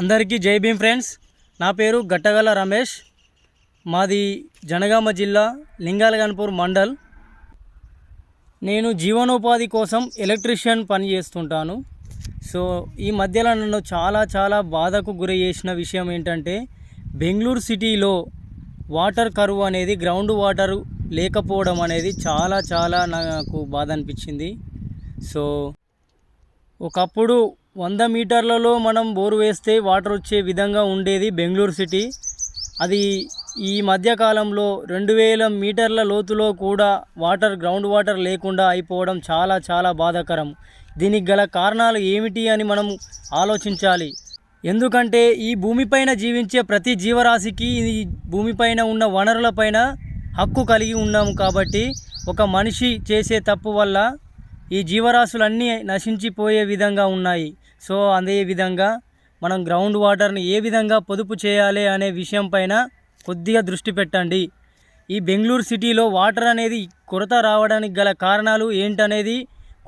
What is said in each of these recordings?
అందరికీ జై భీమ్ ఫ్రెండ్స్. నా పేరు గట్టగల రమేష్. మాది జనగామ జిల్లా లింగాలగన్పూర్ మండల్. నేను జీవనోపాధి కోసం ఎలక్ట్రీషియన్ పని చేస్తుంటాను. సో ఈ మధ్యలో నన్ను చాలా చాలా బాధకు గురి చేసిన విషయం ఏంటంటే బెంగళూరు సిటీలో వాటర్ కరువు అనేది గ్రౌండ్ వాటర్ లేకపోవడం అనేది చాలా చాలా నాకు బాధ అనిపించింది. సో ఒకప్పుడు వంద మీటర్లలో మనం బోరు వేస్తే వాటర్ వచ్చే విధంగా ఉండేది బెంగళూరు సిటీ. అది ఈ మధ్యకాలంలో రెండు వేల మీటర్ల లోతులో కూడా వాటర్ గ్రౌండ్ వాటర్ లేకుండా అయిపోవడం చాలా చాలా బాధాకరం. దీనికి గల కారణాలు ఏమిటి అని మనం ఆలోచించాలి. ఎందుకంటే ఈ భూమిపైన జీవించే ప్రతి జీవరాశికి ఈ భూమిపైన ఉన్న వనరులపైన హక్కు కలిగి ఉన్నాము కాబట్టి ఒక మనిషి చేసే తప్పు వల్ల ఈ జీవరాశులన్నీ నశించిపోయే విధంగా ఉన్నాయి. సో అదే విధంగా మనం గ్రౌండ్ వాటర్ని ఏ విధంగా పొదుపు చేయాలి అనే విషయం పైన కొద్దిగా దృష్టి పెట్టండి. ఈ బెంగళూరు సిటీలో వాటర్ అనేది కొరత రావడానికి గల కారణాలు ఏంటనేది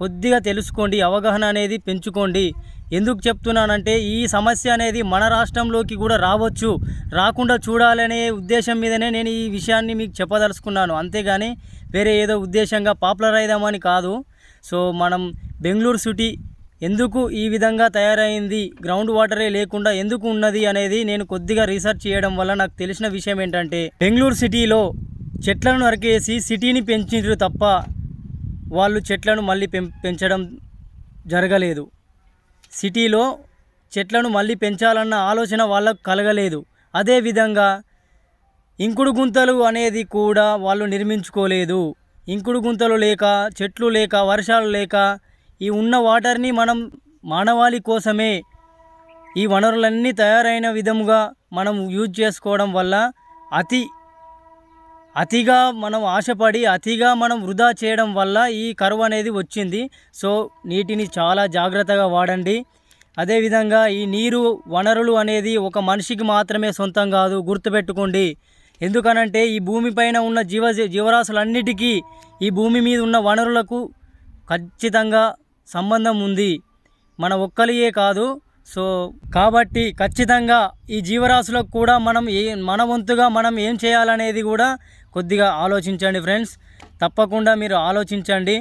కొద్దిగా తెలుసుకోండి అవగాహన అనేది పెంచుకోండి. ఎందుకు చెప్తున్నానంటే ఈ సమస్య అనేది మన రాష్ట్రంలోకి కూడా రావచ్చు రాకుండా చూడాలనే ఉద్దేశం మీదనే నేను ఈ విషయాన్ని మీకు చెప్పదలుచుకున్నాను. అంతేగాని వేరే ఏదో ఉద్దేశంగా పాపులర్ అయిదామని కాదు. సో మనం బెంగళూరు సిటీ ఎందుకు ఈ విధంగా తయారైంది? గ్రౌండ్ వాటరే లేకుండా ఎందుకు ఉన్నది అనేది నేను కొద్దిగా రీసెర్చ్ చేయడం వల్ల నాకు తెలిసిన విషయం ఏంటంటే బెంగళూరు సిటీలో చెట్లను నరికేసి సిటీని పెంచిండ్రు తప్ప వాళ్ళు చెట్లను మళ్ళీ పెం పెంచడం జరగలేదు. సిటీలో చెట్లను మళ్ళీ పెంచాలన్న ఆలోచన వాళ్ళకు కలగలేదు. అదేవిధంగా ఇంకుడు గుంతలు అనేది కూడా వాళ్ళు నిర్మించుకోలేదు. ఇంకుడు గుంతలు లేక చెట్లు లేక వర్షాలు లేక ఈ ఉన్న వాటర్ని మనం మానవాళి కోసమే ఈ వనరులన్నీ తయారైన విధముగా మనం యూజ్ చేసుకోవడం వల్ల అతి అతిగా మనం ఆశపడి అతిగా మనం వృధా చేయడం వల్ల ఈ కరువు అనేది వచ్చింది. సో నీటిని చాలా జాగ్రత్తగా వాడండి. అదేవిధంగా ఈ నీరు వనరులు అనేది ఒక మనిషికి మాత్రమే సొంతం కాదు గుర్తుపెట్టుకోండి. ఎందుకనంటే ఈ భూమిపైన ఉన్న జీవ జీవరాశులన్నిటికీ ఈ భూమి మీద ఉన్న వనరులకు ఖచ్చితంగా సంబంధం ఉంది. మన ఒక్కలియే కాదు. సో కాబట్టి ఖచ్చితంగా ఈ జీవరాశులకు కూడా మనం ఏ మన వంతుగా మనం ఏం చేయాలనేది కూడా కొద్దిగా ఆలోచించండి ఫ్రెండ్స్. తప్పకుండా మీరు ఆలోచించండి.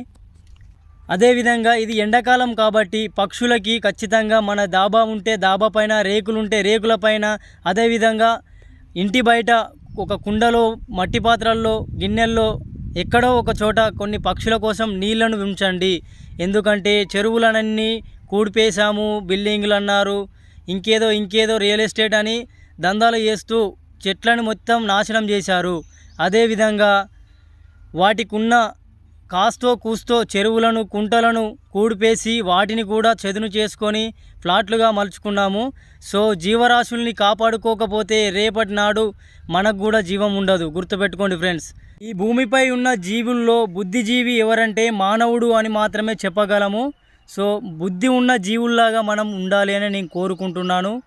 అదేవిధంగా ఇది ఎండాకాలం కాబట్టి పక్షులకి ఖచ్చితంగా మన దాబా ఉంటే దాబా పైన రేకులుంటే రేకుల పైన అదేవిధంగా ఇంటి బయట ఒక కుండలో మట్టి పాత్రల్లో గిన్నెల్లో ఎక్కడో ఒక చోట కొన్ని పక్షుల కోసం నీళ్ళను ఉంచండి ఎందుకంటే చెరువులనన్నీ కూడిపేశాము బిల్డింగ్లు అన్నారు ఇంకేదో ఇంకేదో రియల్ ఎస్టేట్ అని దందాలు చేస్తూ చెట్లను మొత్తం నాశనం చేశారు. అదేవిధంగా వాటికున్న కాస్తో కూస్తో చెరువులను కుంటలను కూడిపేసి వాటిని కూడా చదును చేసుకొని ఫ్లాట్లుగా మలుచుకున్నాము. సో జీవరాశుల్ని కాపాడుకోకపోతే రేపటి నాడు మనకు కూడా జీవం ఉండదు. గుర్తుపెట్టుకోండి ఫ్రెండ్స్. ఈ భూమిపై ఉన్న జీవుల్లో బుద్ధిజీవి ఎవరంటే మానవుడు అని మాత్రమే చెప్పగలము. సో బుద్ధి ఉన్న జీవుల్లాగా మనం ఉండాలి అని నేను కోరుకుంటున్నాను.